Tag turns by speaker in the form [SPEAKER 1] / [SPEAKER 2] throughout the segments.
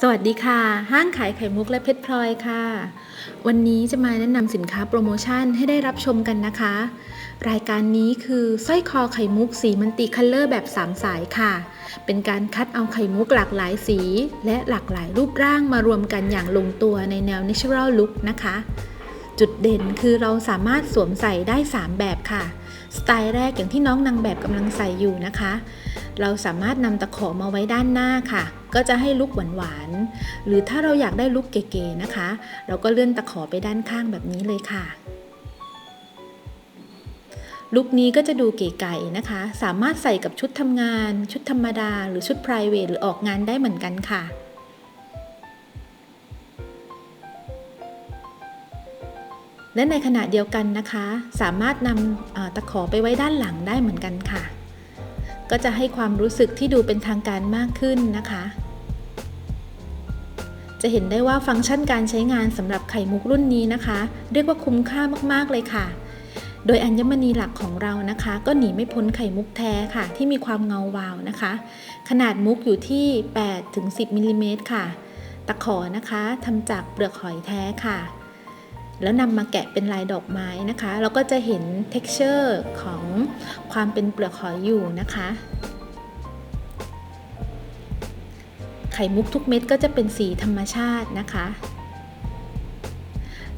[SPEAKER 1] สวัสดีค่ะ ห้างขายไข่มุกและเพชรพลอยค่ะ วันนี้จะมาแนะนำสินค้าโปรโมชั่นให้ได้รับชมกันนะคะ รายการนี้คือสร้อยคอไข่มุกสีมันติคัลเลอร์แบบ 3 สายค่ะ เป็นการคัดเอาไข่มุกหลากหลายสี และหลากหลายรูปร่างมารวมกันอย่างลงตัวในแนว natural look นะคะ จุดเด่นคือเราสามารถสวมใส่ได้ 3 แบบค่ะ สไตล์แรกอย่างที่น้องนางแบบกำลังใส่อยู่นะคะ เราสามารถนำตะขอมาไว้ด้านหน้าค่ะ ก็จะให้ลุกหวานๆ หรือถ้าเราอยากได้ลุกเก๋ๆนะคะ เราก็เลื่อนตะขอไปด้านข้างแบบนี้เลยค่ะ ลุคนี้ก็จะดูเก๋ไก่นะคะ สามารถใส่กับชุดทำงาน ชุดธรรมดา หรือชุด p r i v a t หรือออกงานได้เหมือนกันค่ะและในขณะเดียวกันนะคะ สามารถนำตะขอไปไว้ด้านหลังได้เหมือนกันค่ะ ก็จะให้ความรู้สึกที่ดูเป็นทางการมากขึ้นนะคะ จะเห็นได้ว่าฟังก์ชันการใช้งานสำหรับไข่มุกรุ่นนี้นะคะ เรียกว่าคุ้มค่ามากๆเลยค่ะ โดยอัญมณีหลักของเรานะคะ ก็หนีไม่พ้นไข่มุกแท้ค่ะ ที่มีความเงาวาวนะคะ ขนาดมุกอยู่ที่ 8-10มิลลิเมตรค่ะ ตะขอนะคะทำจากเปลือกหอยแท้ค่ะ แล้วนำมาแกะเป็นลายดอกไม้นะคะ เราก็จะเห็น texture ของความเป็นเปลือกหอยอยู่นะคะ ไข่มุกทุกเม็ดก็จะเป็นสีธรรมชาตินะคะ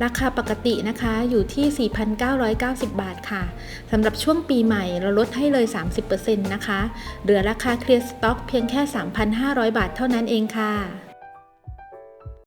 [SPEAKER 1] ราคาปกตินะคะอยู่ที่ 4,990 บาทค่ะสำหรับช่วงปีใหม่เราลดให้เลย 30%นะคะ เหลือราคาเคลียร์สต็อกเพียงแค่ 3,500 บาทเท่านั้นเองค่ะ